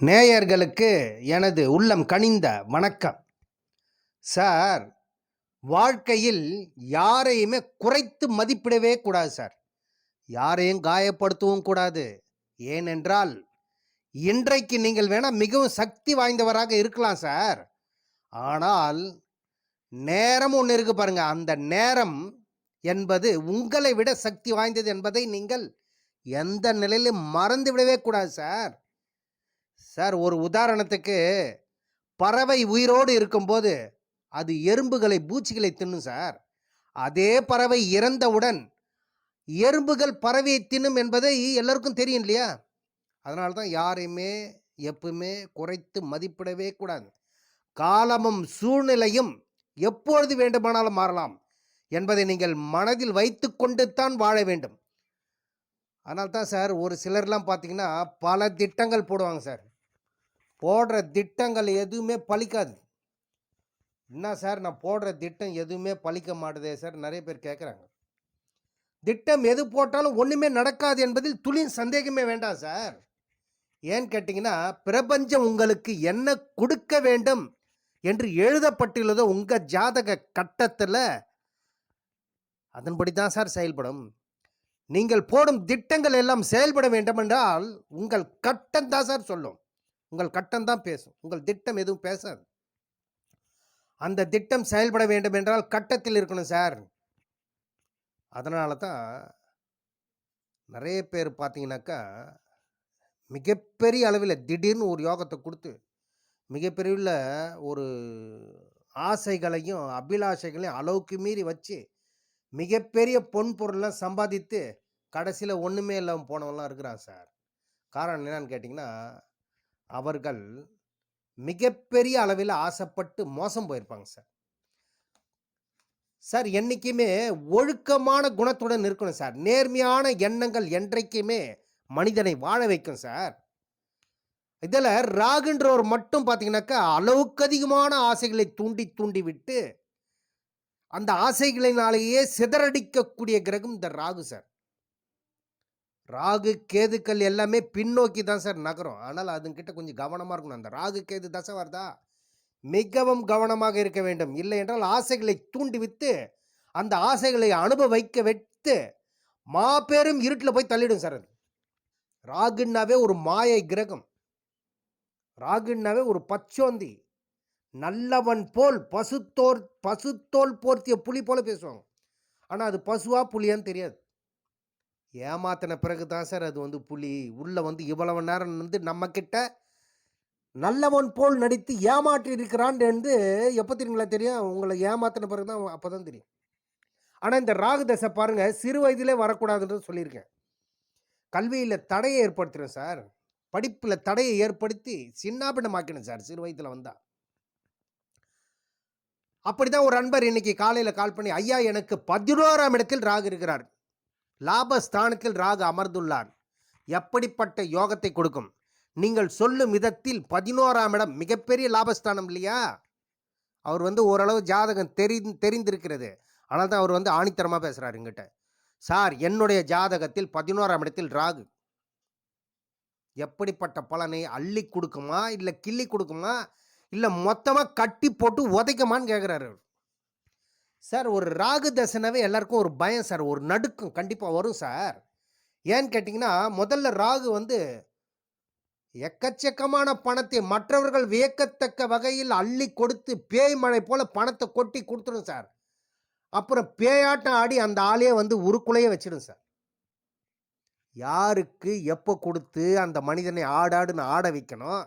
நேயர்களுக்கு எனது உள்ளம் கனிந்த வணக்கம். சார் வாழ்க்கையில் யாரையுமே குறைத்து மதிப்பிடவே கூடாது சார். யாரையும் காயப்படுத்தவும் கூடாது. ஏனென்றால் இன்றைக்கு நீங்கள் வேணால் மிகவும் சக்தி வாய்ந்தவராக இருக்கலாம் சார். ஆனால் நேரம் ஒன்று இருக்கு பாருங்க. அந்த நேரம் என்பது உங்களை விட சக்தி வாய்ந்தது என்பதை நீங்கள் எந்த நிலையிலும் மறந்து விடவே கூடாது சார். சார் ஒரு உதாரணத்துக்கு பறவை உயிரோடு இருக்கும்போது அது எறும்புகளை பூச்சிகளை தின்னும் சார். அதே பறவை இறந்தவுடன் எறும்புகள் பறவையை தின்னும் என்பதை எல்லோருக்கும் தெரியும் இல்லையா? அதனால தான் யாரையுமே எப்பவுமே குறைத்து மதிப்பிடவே கூடாது. காலமும் சூழ்நிலையும் எப்பொழுது வேண்டுமானாலும் மாறலாம் என்பதை நீங்கள் மனதில் வைத்துக்கொண்டு தான் வாழ வேண்டும். அதனால்தான் சார் ஒரு சிலர்லாம் பார்த்தீங்கன்னா பல திட்டங்கள் போடுவாங்க சார். போடுற திட்டங்கள் எதுவுமே பலிக்காது என்ன சார் நான் போடுற திட்டம் எதுவுமே பழிக்க மாட்டுதே சார் நிறைய பேர் கேட்குறாங்க. திட்டம் எது போட்டாலும் ஒன்றுமே நடக்காது என்பதில் துளி சந்தேகமே வேண்டாம் சார். ஏன்னு கேட்டிங்கன்னா பிரபஞ்சம் உங்களுக்கு என்ன கொடுக்க வேண்டும் என்று எழுதப்பட்டுள்ளதோ உங்கள் ஜாதக கட்டத்தில் அதன்படி தான் சார் செயல்படும். நீங்கள் போடும் திட்டங்கள் எல்லாம் செயல்பட வேண்டும் என்றால் உங்கள் கட்டம் தான் சார் சொல்லும். உங்கள் கட்டம் தான் பேசும். உங்கள் திட்டம் எதுவும் பேசாது. அந்த திட்டம் செயல்பட வேண்டும் என்றால் கட்டத்தில் இருக்கணும் சார். அதனால தான் நிறைய பேர் பார்த்தீங்கன்னாக்கா மிகப்பெரிய அளவில் திடீர்னு ஒரு யோகத்தை கொடுத்து மிகப்பெரிய ஒரு ஆசைகளையும் அபிலாஷைகளையும் அளவுக்கு மீறி வச்சு மிகப்பெரிய பொன் பொருள்லாம் சம்பாதித்து கடைசியில் ஒன்றுமே இல்லாமல் போனவெல்லாம் இருக்கிறான் சார். காரணம் என்னன்னு கேட்டிங்கன்னா அவர்கள் மிகப்பெரிய அளவில் ஆசைப்பட்டு மோசம் போயிருப்பாங்க சார். சார் என்றைக்குமே ஒழுக்கமான குணத்துடன் இருக்கணும் சார். நேர்மையான எண்ணங்கள் என்றைக்குமே மனிதனை வாழ வைக்கும் சார். இதில் ராகுன்றவர் மட்டும் பார்த்தீங்கன்னாக்கா அளவுக்கு அதிகமான ஆசைகளை தூண்டி தூண்டி விட்டு அந்த ஆசைகளினாலேயே சிதறடிக்கக்கூடிய கிரகம் இந்த ராகு சார். ராகு கேதுக்கள் எல்லாமே பின்னோக்கி தான் சார் நகரும். ஆனால் அதுங்கிட்ட கொஞ்சம் கவனமாக இருக்கணும். அந்த ராகு கேது தசை வருதா? மிகவும் கவனமாக இருக்க வேண்டும். இல்லை என்றால் ஆசைகளை தூண்டி வித்து அந்த ஆசைகளை அனுபவ வைக்க வைத்து மாபெரும் இருட்டில் போய் தள்ளிடும் சார் அது. ராகுன்னாவே ஒரு மாயை கிரகம். ராகுன்னாவே ஒரு பச்சோந்தி. நல்லவன் போல் பசுத்தோர் பசுத்தோல் போர்த்திய புலி போல பேசுவாங்க. ஆனால் அது பசுவா புலியான்னு தெரியாது. ஏமாத்தின பிறகு தான் சார் அது வந்து புலி. உள்ளே வந்து இவ்வளவு நேரம் வந்து நம்மக்கிட்ட நல்லவன் போல் நடித்து ஏமாற்றி இருக்கிறான் என்று எப்போ தெரியுங்களா தெரியும்? உங்களை ஏமாத்தின பிறகு தான் அப்போ தான் தெரியும். ஆனால் இந்த ராகு தசை பாருங்க சிறு வயதிலே வரக்கூடாதுன்றது சொல்லியிருக்கேன். கல்வியில் தடையை ஏற்படுத்துகிறேன் சார். படிப்பில் தடையை ஏற்படுத்தி சின்னாபின்னமாக்கணும் சார் சிறு வயதில் வந்தால் அப்படி தான் ஒரு அன்பர் இன்னைக்கு காலையில் கால் பண்ணி ஐயா எனக்கு பதினோராம் இடத்தில் ராகு இருக்கிறார். லாபஸ்தானத்தில் ராகு அமர்ந்துள்ளான் எப்படிப்பட்ட யோகத்தை கொடுக்கும்? நீங்கள் சொல்லும் விதத்தில் பதினோராம் இடம் மிகப்பெரிய லாபஸ்தானம் இல்லையா? அவர் வந்து ஓரளவு ஜாதகம் தெரி தெரிந்திருக்கிறது. ஆனால் தான் அவர் வந்து ஆணித்தரமாக பேசுகிறார் எங்கிட்ட சார் என்னுடைய ஜாதகத்தில் பதினோராம் இடத்தில் ராகு. எப்படிப்பட்ட பலனை அள்ளி கொடுக்குமா? இல்லை கிள்ளி கொடுக்குமா? இல்லை மொத்தமாக கட்டி போட்டு உதைக்குமான்னு கேட்குறாரு அவர். சார் ஒரு ராகு தசைனாவே எல்லாருக்கும் ஒரு பயம் சார் ஒரு நடுக்கம் கண்டிப்பாக வரும் சார். ஏன்னு கேட்டிங்கன்னா முதல்ல ராகு வந்து எக்கச்சக்கமான பணத்தை மற்றவர்கள் வியக்கத்தக்க வகையில் அள்ளி கொடுத்து பேய் மழை போல் பணத்தை கொட்டி கொடுத்துடும் சார். அப்புறம் பேயாட்டம் ஆடி அந்த ஆளையே வந்து உருக்குலையே வச்சிடும் சார். யாருக்கு எப்போ கொடுத்து அந்த மனிதனை ஆடாடுன்னு ஆட வைக்கணும்?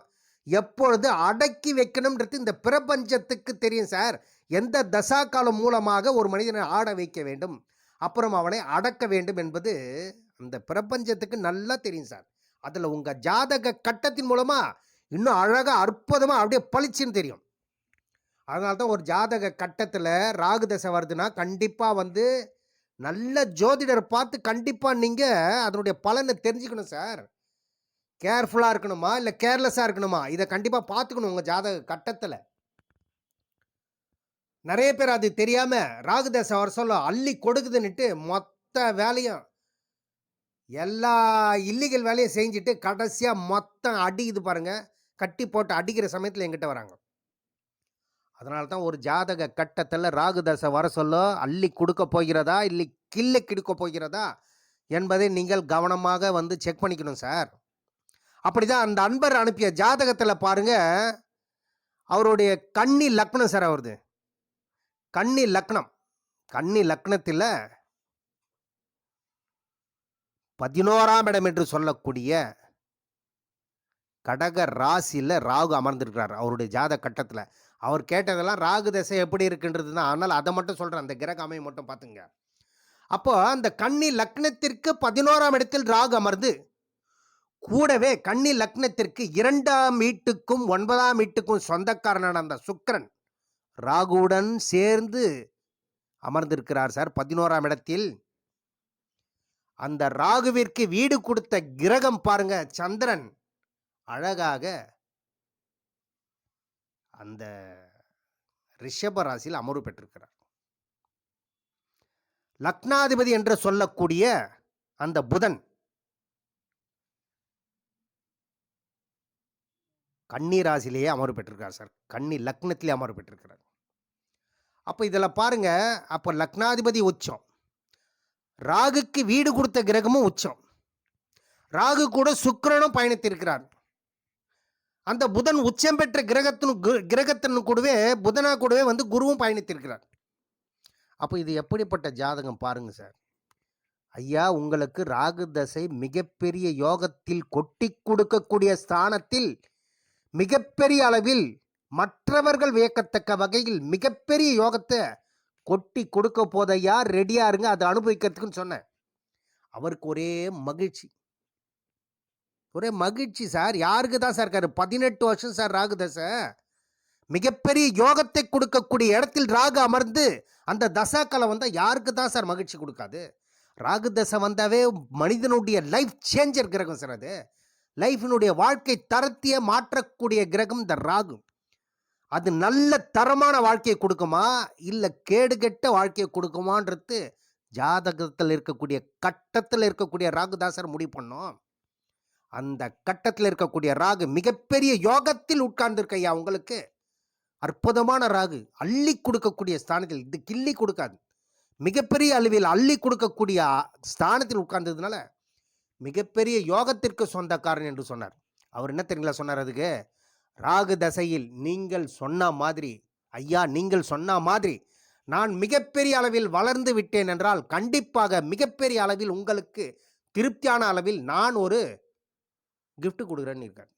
எப்பொழுது அடக்கி வைக்கணும்ன்றது இந்த பிரபஞ்சத்துக்கு தெரியும் சார். எந்த தசா காலம் மூலமாக ஒரு மனிதனை ஆட வைக்க வேண்டும்? அப்புறம் அவனை அடக்க வேண்டும் என்பது அந்த பிரபஞ்சத்துக்கு நல்லா தெரியும் சார். அதில் உங்கள் ஜாதக கட்டத்தின் மூலமாக இன்னும் அழகாக அற்புதமாக அப்படியே பளிச்சுன்னு தெரியும். அதனால தான் ஒரு ஜாதக கட்டத்தில் ராகு தசை வருதுன்னா கண்டிப்பாக வந்து நல்ல ஜோதிடர் பார்த்து கண்டிப்பாக நீங்கள் அதனுடைய பலனை தெரிஞ்சுக்கணும் சார். கேர்ஃபுல்லாக இருக்கணுமா? இல்லை கேர்லெஸ்ஸாக இருக்கணுமா? இதை கண்டிப்பாக பார்த்துக்கணும் உங்கள் ஜாதக கட்டத்தில். நிறைய பேர் அது தெரியாமல் ராகுதேச சொல்ல அள்ளி கொடுக்குதுன்னுட்டு மொத்த வேலையும் எல்லா இல்லீகல் வேலையும் செஞ்சுட்டு கடைசியாக மொத்தம் அடிக்குது பாருங்கள் கட்டி போட்டு அடிக்கிற சமயத்தில் எங்கிட்ட வராங்க. அதனால தான் ஒரு ஜாதக கட்டத்தில் ராகுதாசை வர சொல்ல அள்ளி கொடுக்க போகிறதா இல்லை கிள்ளை கிடுக்க போகிறதா என்பதை நீங்கள் கவனமாக வந்து செக் பண்ணிக்கணும் சார். அப்படிதான் அந்த அன்பர் அனுப்பிய ஜாதகத்தில் பாருங்கள் அவருடைய கண்ணி லக்னம் சார் அவருது. கன்னி லக்னம். கன்னி லக்னத்தில் பதினோராம் இடம் என்று சொல்லக்கூடிய கடக ராசியில் ராகு அமர்ந்திருக்கிறார் அவருடைய ஜாத கட்டத்தில். அவர் கேட்டதெல்லாம் ராகு தசை எப்படி இருக்குன்றது தான் ஆனால் அதை மட்டும் சொல்கிறேன் அந்த கிரக அமையை மட்டும் பார்த்துங்க. அப்போ அந்த கன்னி லக்னத்திற்கு பதினோராம் இடத்தில் ராகு அமர்ந்து கூடவே கன்னி லக்னத்திற்கு இரண்டாம் வீட்டுக்கும் ஒன்பதாம் வீட்டுக்கும் சொந்தக்காரனான அந்த சுக்கரன் ராகுவுடன் சேர்ந்து அமர்ந்திருக்கிறார் சார். பதினோராம் இடத்தில். அந்த ராகுவிற்கு வீடு கொடுத்த கிரகம் பாருங்க சந்திரன். அழகாக அந்த ரிஷப ராசியில் அமர்வு பெற்றிருக்கிறார். லக்னாதிபதி என்று சொல்லக்கூடிய அந்த புதன் கன்னி ராசிலேயே அமர்வு பெற்றிருக்கார் சார். கன்னி லக்னத்திலே அமர்வு பெற்றிருக்கிறார். அப்போ இதில் பாருங்க அப்போ லக்னாதிபதி உச்சம். ராகுக்கு வீடு கொடுத்த கிரகமும் உச்சம். ராகு கூட சுக்கரனும் பயணித்திருக்கிறார். அந்த புதன் உச்சம் பெற்ற கிரகத்தின் கு- கிரகத்தின் கூடவே புதனா கூடவே வந்து குருவும் பயணித்திருக்கிறார். அப்போ இது எப்படிப்பட்ட ஜாதகம் பாருங்கள் சார். ஐயா உங்களுக்கு ராகு தசை மிகப்பெரிய யோகத்தில் கொட்டி கொடுக்கக்கூடிய ஸ்தானத்தில் மிகப்பெரிய அளவில் மற்றவர்கள் வியக்கத்தக்க வகையில் மிகப்பெரிய யோகத்தை கொட்டி கொடுக்க போதையா ரெடியா இருங்க அதை அனுபவிக்கிறதுக்குன்னு சொன்னேன். அவருக்கு ஒரே மகிழ்ச்சி. ஒரே மகிழ்ச்சி சார். யாருக்கு தான் சார் இருக்காரு? பதினெட்டு வருஷம் சார் ராகு தசை மிகப்பெரிய யோகத்தை கொடுக்கக்கூடிய இடத்தில் ராகு அமர்ந்து அந்த தசாக்களை வந்தால் யாருக்கு தான் சார் மகிழ்ச்சி கொடுக்காது? ராகு தசை வந்தாவே மனிதனுடைய லைஃப் சேஞ்சர் கிரகம் சார் அது. லைஃபினுடைய வாழ்க்கை தரத்தையே மாற்றக்கூடிய கிரகம் இந்த ராகு. அது நல்ல தரமான வாழ்க்கையை கொடுக்குமா? இல்லை கேடுகெட்ட வாழ்க்கையை கொடுக்குமான்றது ஜாதகத்தில் இருக்கக்கூடிய கட்டத்தில் இருக்கக்கூடிய ராகுதாசர் முடிவு பண்ணோம். அந்த கட்டத்தில் இருக்கக்கூடிய ராகு மிகப்பெரிய யோகத்தில் உட்கார்ந்துருக்க ஐயா உங்களுக்கு. அற்புதமான ராகு. அள்ளி கொடுக்கக்கூடிய ஸ்தானத்தில் இது கிள்ளி கொடுக்காது. மிகப்பெரிய அளவில் அள்ளி கொடுக்கக்கூடிய ஸ்தானத்தில் உட்கார்ந்ததுனால மிகப்பெரிய யோகத்திற்கு சொந்தக்காரன் என்று சொன்னார். அவர் என்ன தெரியுங்களா சொன்னார் அதுக்கு? ராகு தசையில் நீங்கள் சொன்ன மாதிரி ஐயா நீங்கள் சொன்ன மாதிரி நான் மிகப்பெரிய அளவில் வளர்ந்து விட்டேன் என்றால் கண்டிப்பாக மிகப்பெரிய அளவில் உங்களுக்கு திருப்தியான அளவில் நான் ஒரு கிஃப்ட் கொடுக்குறேன்னு இருக்கார்.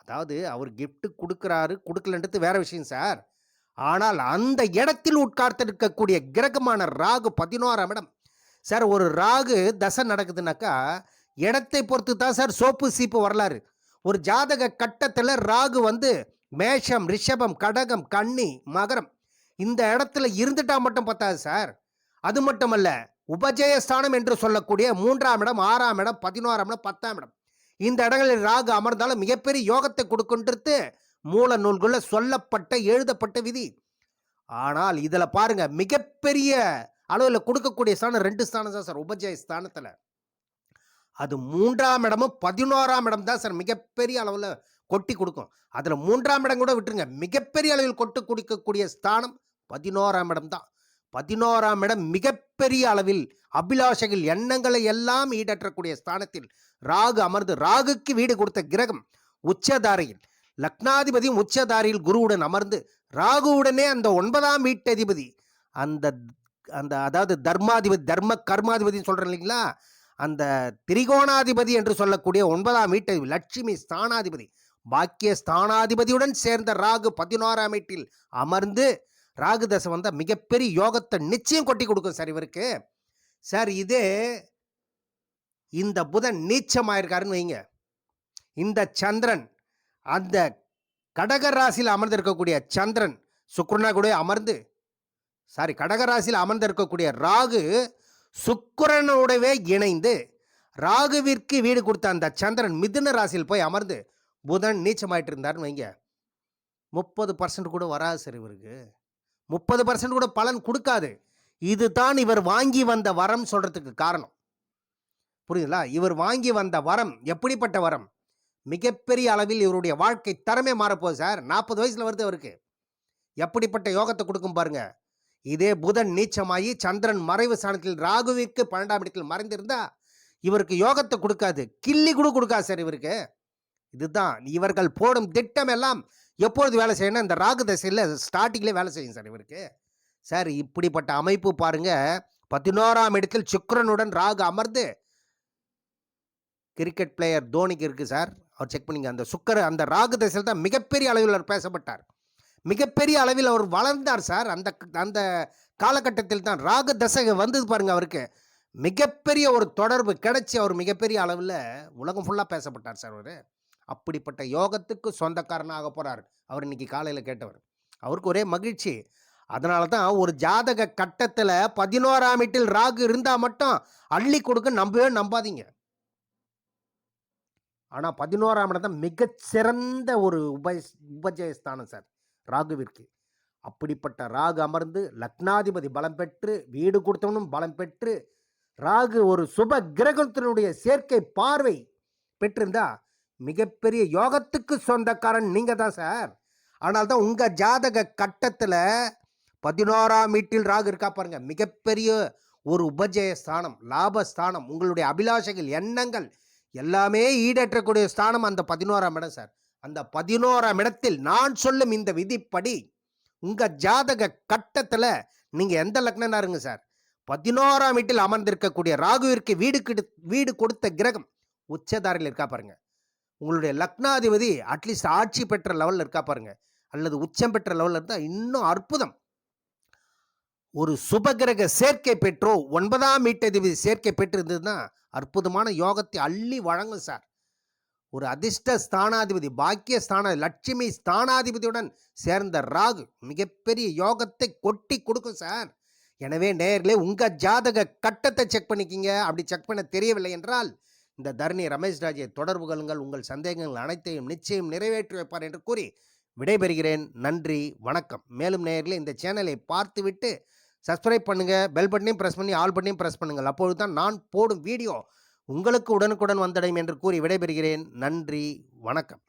அதாவது அவர் கிஃப்ட் கொடுக்குறாரு கொடுக்கலன்றது வேற விஷயம் சார். ஆனால் அந்த இடத்தில் உட்கார்த்திருக்கக்கூடிய கிரகமான ராகு பதினோராம் இடம் சார் ஒரு ராகு தசை நடக்குதுனாக்கா இடத்தை பொறுத்து தான் சார் சோப்பு சீப்பு வரலாறு. ஒரு ஜாதக கட்டத்தில் ராகு வந்து மேஷம் ரிஷபம் கடகம் கன்னி மகரம் இந்த இடத்துல இருந்துட்டா மட்டும் பத்தாது சார். அது மட்டுமல்ல உபஜயஸ்தானம் என்று சொல்லக்கூடிய மூன்றாம் இடம் ஆறாம் இடம் பதினோராம் இடம் பத்தாம் இடம். இந்த இடங்களில் ராகு அமர்ந்தாலும் மிகப்பெரிய யோகத்தை கொடுக்குன்றது மூல நூல்களில் சொல்லப்பட்ட எழுதப்பட்ட விதி. ஆனால் இதில் பாருங்க மிகப்பெரிய அளவில் கொடுக்கக்கூடிய ஸ்தானம் ரெண்டு ஸ்தானம் தான் சார் உபஜய ஸ்தானத்தில். அது மூன்றாம் இடமும் பதினோராம் இடம் தான் சார் மிகப்பெரிய அளவில் கொட்டி கொடுக்கும். அதில் மூன்றாம் இடம் கூட விட்டுருங்க மிகப்பெரிய அளவில் கொட்டு கொடுக்கக்கூடிய ஸ்தானம் பதினோராம் இடம் தான். பதினோராம் இடம் மிகப்பெரிய அளவில் அபிலாஷைகள் எண்ணங்களை எல்லாம் ஈடற்றக்கூடிய ஸ்தானத்தில் ராகு அமர்ந்து ராகுக்கு வீடு கொடுத்த கிரகம் உச்சதாரையில் லக்னாதிபதியும் உச்சதாரியில் குருவுடன் அமர்ந்து ராகுவுடனே அந்த ஒன்பதாம் வீட்டதிபதி அந்த அந்த அதாவது தர்மாதிபதி தர்ம கர்மாதிபதினு சொல்கிறேன் இல்லைங்களா? அந்த திரிகோணாதிபதி என்று சொல்லக்கூடிய ஒன்பதாம் வீட்டை லட்சுமி ஸ்தானாதிபதி பாக்கிய ஸ்தானாதிபதியுடன் சேர்ந்த ராகு பதினோராம் வீட்டில் அமர்ந்து ராகு தசை வந்தால் மிகப்பெரிய யோகத்தை நிச்சயம் கொட்டி கொடுக்கும் சார் இவருக்கு. சார் இது இந்த புதன் நீச்சமாயிருக்காருன்னு வைங்க. இந்த சந்திரன் அந்த கடக ராசியில் அமர்ந்திருக்கக்கூடிய சந்திரன் சுக்ரனா கூட அமர்ந்து சாரி கடக ராசியில் அமர்ந்திருக்கக்கூடிய ராகு சுக்கிரனோடவே இணைந்து ராகுவிற்கு வீடு கொடுத்த அந்த சந்திரன் மிதுன ராசியில் போய் அமர்ந்து புதன் நீச்சமாயிட்டு இருந்தாருன்னு வைங்க. முப்பது பர்சன்ட் கூட வராது சார் இவருக்கு. முப்பது பர்சன்ட் கூட பலன் கொடுக்காது. இதுதான் இவர் வாங்கி வந்த வரம் சொல்கிறதுக்கு காரணம். புரியுதுங்களா? இவர் வாங்கி வந்த வரம் எப்படிப்பட்ட வரம்? மிகப்பெரிய அளவில் இவருடைய வாழ்க்கை தரமே மாறப்போகுது சார். நாற்பது வயசில் வருது அவருக்கு. எப்படிப்பட்ட யோகத்தை கொடுக்கும் பாருங்கள் இதே புதன் நீச்சமாகி சந்திரன் மறைவு ஸ்தானத்தில் ராகுவிற்கு பன்னெண்டாம் இடத்தில் மறைந்திருந்தா இவருக்கு யோகத்தை கொடுக்காது. கிள்ளி கூட கொடுக்காது சார் இவருக்கு. இதுதான் இவர்கள் போடும் திட்டம் எல்லாம் எப்பொழுது வேலை செய்யணும் இந்த ராகு தசையில் ஸ்டார்டிங்லேயே வேலை செய்யும் சார் இவருக்கு. சார் இப்படிப்பட்ட அமைப்பு பாருங்க. பதினோராம் இடத்தில் சுக்கரனுடன் ராகு அமர்ந்து கிரிக்கெட் பிளேயர் தோனிக்கு இருக்கு சார். அவர் செக் பண்ணிங்க. அந்த சுக்கர் அந்த ராகு தசையில் தான் மிகப்பெரிய அளவில் அவர் பேசப்பட்டார். மிகப்பெரிய அளவில் அவர் வளர்ந்தார் சார். அந்த அந்த காலகட்டத்தில் தான் ராகு தசை வந்தது பாருங்க அவருக்கு. மிகப்பெரிய ஒரு தொடர்பு கிடைச்சி அவர் மிகப்பெரிய அளவில் உலகம் ஃபுல்லாக பேசப்பட்டார் சார் அவர். அப்படிப்பட்ட யோகத்துக்கு சொந்தக்காரனாக போகிறார் அவர் இன்னைக்கு காலையில் கேட்டவர். அவருக்கு ஒரே மகிழ்ச்சி. அதனால தான் ஒரு ஜாதக கட்டத்தில் பதினோராம் வீட்டில் ராகு இருந்தால் மட்டும் அள்ளி கொடுக்க நம்பவே நம்பாதீங்க. ஆனால் பதினோராம் இடம் தான் மிகச்சிறந்த ஒரு உப உபஜயஸ்தானம் சார். ராகுவிற்கு. அப்படிப்பட்ட ராகு அமர்ந்து லக்னாதிபதி பலம் பெற்று வீடு கொடுத்தவனும் பலம் பெற்று ராகு ஒரு சுப கிரகத்தினுடைய சேர்க்கை பார்வை பெற்றிருந்தா மிகப்பெரிய யோகத்துக்கு சொந்தக்காரன் நீங்கள் தான் சார். ஆனால் தான் உங்கள் ஜாதக கட்டத்தில் பதினோராம் வீட்டில் ராகு இருக்கா பாருங்க. மிகப்பெரிய ஒரு உபஜய ஸ்தானம் லாபஸ்தானம் உங்களுடைய அபிலாஷைகள் எண்ணங்கள் எல்லாமே ஈடேற்றக்கூடிய ஸ்தானம் அந்த பதினோராம் இடம் சார். அந்த பதினோராம் இடத்தில் நான் சொல்லும் இந்த விதிப்படி உங்கள் ஜாதக கட்டத்தில் நீங்கள் எந்த லக்னனா இருங்க சார். பதினோராம் வீட்டில் அமர்ந்திருக்கக்கூடிய ராகுவிற்கு வீடு கிடு வீடு கொடுத்த கிரகம் உச்சதாரில் இருக்கா பாருங்க. உங்களுடைய லக்னாதிபதி அட்லீஸ்ட் ஆட்சி பெற்ற லெவலில் இருக்கா பாருங்க. அல்லது உச்சம் பெற்ற லெவலில் இருந்தால் இன்னும் அற்புதம். ஒரு சுபகிரக சேர்க்கை பெற்றோ ஒன்பதாம் வீட்டதிபதி சேர்க்கை பெற்றிருந்ததுன்னா அற்புதமான யோகத்தை அள்ளி வழங்கும் சார். ஒரு அதிர்ஷ்ட ஸ்தானாதிபதி பாக்கிய ஸ்தான லட்சுமி ஸ்தானாதிபதியுடன் சேர்ந்த ராகு மிகப்பெரிய யோகத்தை கொட்டி கொடுக்கும் சார். எனவே நேயர்களே உங்கள் ஜாதக கட்டத்தை செக் பண்ணிக்கிங்க. அப்படி செக் பண்ண தெரியவில்லை என்றால் இந்த தர்ணி ரமேஷ் ராஜை தொடர்பு கொள்ளுங்கள். உங்கள் சந்தேகங்கள் அனைத்தையும் நிச்சயம் நிறைவேற்றி வைப்பார் என்று கூறி விடைபெறுகிறேன். நன்றி வணக்கம். மேலும் நேயர்களே இந்த சேனலை பார்த்துவிட்டு சப்ஸ்கிரைப் பண்ணுங்கள் பெல் பட்டனையும் ப்ரெஸ் பண்ணி ஆல் பட்டனையும் ப்ரெஸ் பண்ணுங்கள். அப்பொழுது தான் நான் போடும் வீடியோ உங்களுக்கு உடனுக்குடன் வந்தடையும் என்று கூறி விடைபெறுகிறேன். நன்றி. வணக்கம்.